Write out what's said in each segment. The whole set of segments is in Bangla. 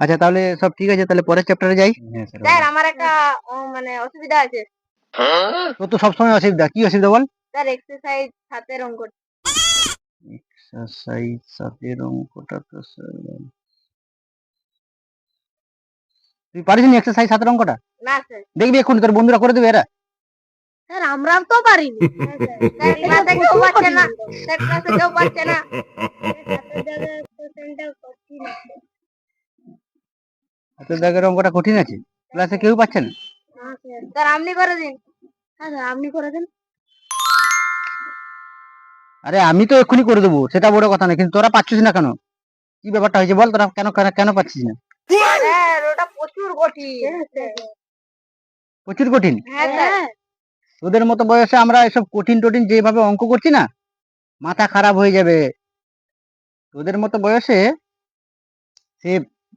আচ্ছা তাহলে সব ঠিক আছে তাহলে পরের চ্যাপ্টারে যাই। হ্যাঁ স্যার আমার একটা মানে অসুবিধা আছে। তোর তো সবসময় অসুবিধা কি অসুবিধা বল? স্যার এক্সারসাইজ হাতের অঙ্ক। এক্সারসাইজ সাতের অঙ্কটা তো স্যার তুই পারিস নি এক্সারসাইজ সাতের অঙ্কটা? না স্যার। দেখবি এখন তোর বন্ধুরা করে দেবে এরা। স্যার আমরাও তো পারিনি। স্যার ক্লাসে কেউ পাচ্ছে না। স্যার ক্লাসে কেউ পাচ্ছে না। দাগের অঙ্কটা কঠিন আছে? ক্লাসে কেউ পাচ্ছে না? স্যার আপনি করে দিন। হ্যাঁ স্যার আপনি করে দিন। আরে আমি তো এক্ষুনি করে দেবো সেটা বড় কথা না কিন্তু তোরা পাচ্ছিস না কেন? কি ব্যাপারটা হয়েছে বল তোরা কেন কেন- পাচ্ছিস না? স্যার ওটা প্রচুর কঠিন। প্রচুর কঠিন? হ্যাঁ তোদের মতো বয়সে আমরা এসব কঠিন টঠিন যেভাবে অঙ্ক করছি না মাথা খারাপ হয়ে যাবে। তোদের মতো বয়সে সে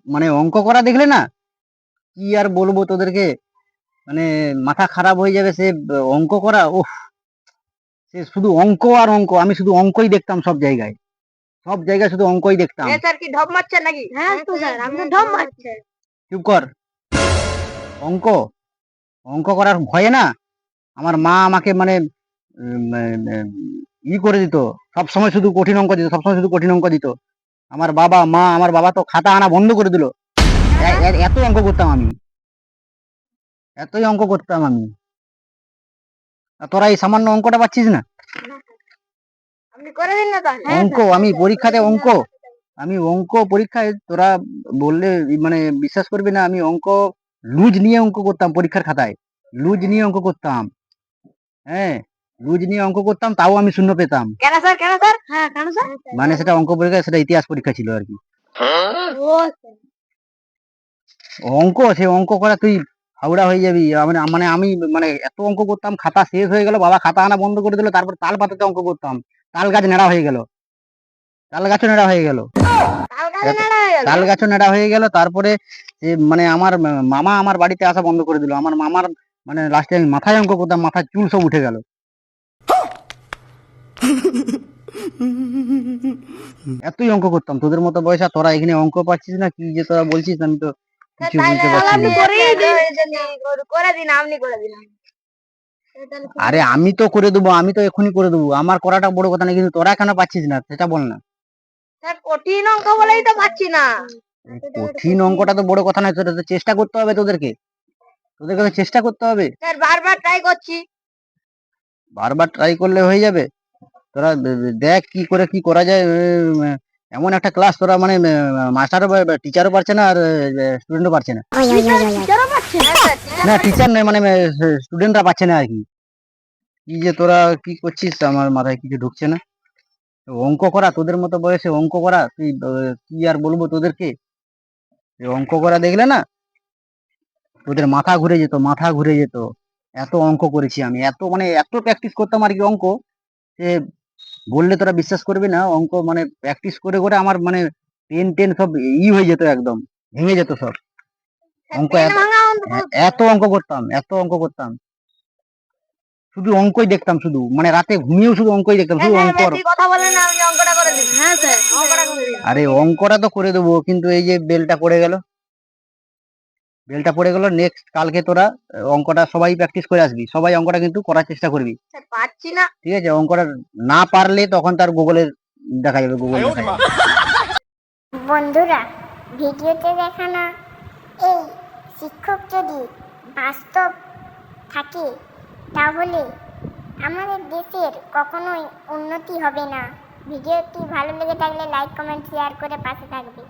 মানে অঙ্ক করা দেখলে না কি আর বলব তোদেরকে? মানে মাথা খারাপ হয়ে যাবে সে অঙ্ক করা ওহ সে শুধু অঙ্ক আর অঙ্ক আমি শুধু অঙ্কই দেখতাম সব জায়গায়। সব জায়গায় শুধু অঙ্কই দেখতাম। স্যার কি ঢপ মারছেন নাকি? হ্যাঁ তো স্যার আমি ঢপ মারছেন চুপ কর। অঙ্ক অঙ্ক করার ভয়ে না আমার মা আমাকে মানে ই করে দিত। সব সময় শুধু কঠিন অঙ্ক দিত সবসময় শুধু কঠিন অঙ্ক দিত। আমার বাবা মা আমার বাবা তো খাতা আনা বন্ধ করে দিল। এত অঙ্ক করতাম আমি। এতই অঙ্ক করতাম আমি। তোরা এই সামান্য অঙ্কটা পাচ্ছিস না? তাহলে। অঙ্ক আমি পরীক্ষাতে অঙ্ক। আমি অঙ্ক পরীক্ষায় তোরা বললে মানে বিশ্বাস করবি না আমি অঙ্ক লুজ নিয়ে অঙ্ক করতাম পরীক্ষার খাতায়। লুজ নিয়ে অঙ্ক করতাম। হ্যাঁ লুজ নিয়ে অঙ্ক করতাম তাও আমি শূন্য পেতাম। কেন স্যার কেন স্যার? হ্যাঁ কেন স্যার? মানে সেটা অঙ্ক পরীক্ষা সেটা ইতিহাস পরীক্ষা ছিল আর কি। অঙ্ক সে অঙ্ক করা তুই হাওড়া হয়ে যাবি। মানে মানে আমি মানে এত অঙ্ক করতাম খাতা শেষ হয়ে গেল বাবা খাতা আনা বন্ধ করে দিল তারপর তাল পাতাতে অঙ্ক করতাম। তাল গাছ নেড়া হয়ে গেল। তাল গাছও নেড়া হয়ে গেল। তাল গাছে নাড়া হয়ে গেল? তাল গাছও নেড়া হয়ে গেল তারপরে মানে আমার মামা আমার বাড়িতে আসা বন্ধ করে দিল। আমার মামার মানে লাস্টে আমি মাথায় অঙ্ক করতাম মাথার চুল সব উঠে গেল। এতই অঙ্ক করতাম তোদের মতো বয়স আর তোরা এখানে অঙ্ক পাচ্ছিস না কি যে তোরা বলছিস আমি তো কিছু বুঝতে পারছি না। করে দিন করে দিন আপনি করে দিন। আরে আমি তো করে দেবো আমি তো এখনই করে দেবো আমার করাটা বড় কথা না কিন্তু তোরা কেন পাচ্ছিস না সেটা বল না। স্যার কঠিন অঙ্ক বলেই তো পাচ্ছি না। কঠিন অঙ্কটা তো বড় কথা নয় তোদের তো চেষ্টা করতে হবে তোদেরকে। তোদেরকে তো চেষ্টা করতে হবে। স্যার বারবার ট্রাই করছি। বারবার ট্রাই করলে হয়ে যাবে। তোরা দেখ কি করে কি করা যায় এমন একটা ক্লাস তোরা মানে মাস্টারও টিচারও পারছে না আর স্টুডেন্টও পারছে না। না? টিচার নয় মানে স্টুডেন্টরা পাচ্ছে না আর কি। কি যে তোরা কি করছিস আমার মাথায় কিছু ঢুকছে না। অঙ্ক করা তোদের মতো বয়সে অঙ্ক করা তুই কি আর বলব তোদেরকে? অঙ্ক করা দেখলে না তোদের মাথা ঘুরে যেত মাথা ঘুরে যেত। এত অঙ্ক করেছি আমি এত মানে এত প্র্যাকটিস করতাম আর কি অঙ্ক সে বললে তোরা বিশ্বাস করবি না অঙ্ক মানে প্র্যাকটিস করে করে আমার মানে পেন টেন সব ই হয়ে যেত একদম ভেঙে যেত সব। অঙ্ক এত অঙ্ক এত অঙ্ক করতাম এত অঙ্ক করতাম। শুধু অঙ্কই দেখতাম শুধু মানে রাতে ঘুমিয়েও শুধু অঙ্কই দেখতাম শুধু হ্যাঁ, অঙ্ক হ্যাঁ দিন আরে অঙ্কটা তো করে দেবো কিন্তু এই যে বেলটা পড়ে গেল। বেলটা পড়ে গেল নেক্সট কালকে তোরা অঙ্কটা সবাই প্র্যাকটিস করে আসবি। সবাই অঙ্কটা কিন্তু করার চেষ্টা করবি। স্যার পাচ্ছি না। ঠিক আছে অঙ্কটা না পারলে তখন তার গুগলের দেখা যাবে গুগল দেখা যাবে বন্ধুরা ভিডিওতে দেখানো এই শিক্ষক যদি বাস্তব থাকে তাহলে আমাদের দেশের কখনোই উন্নতি হবে না। ভিডিওটি ভালো লেগে থাকলে লাইক কমেন্ট শেয়ার করে পাশে থাকবে।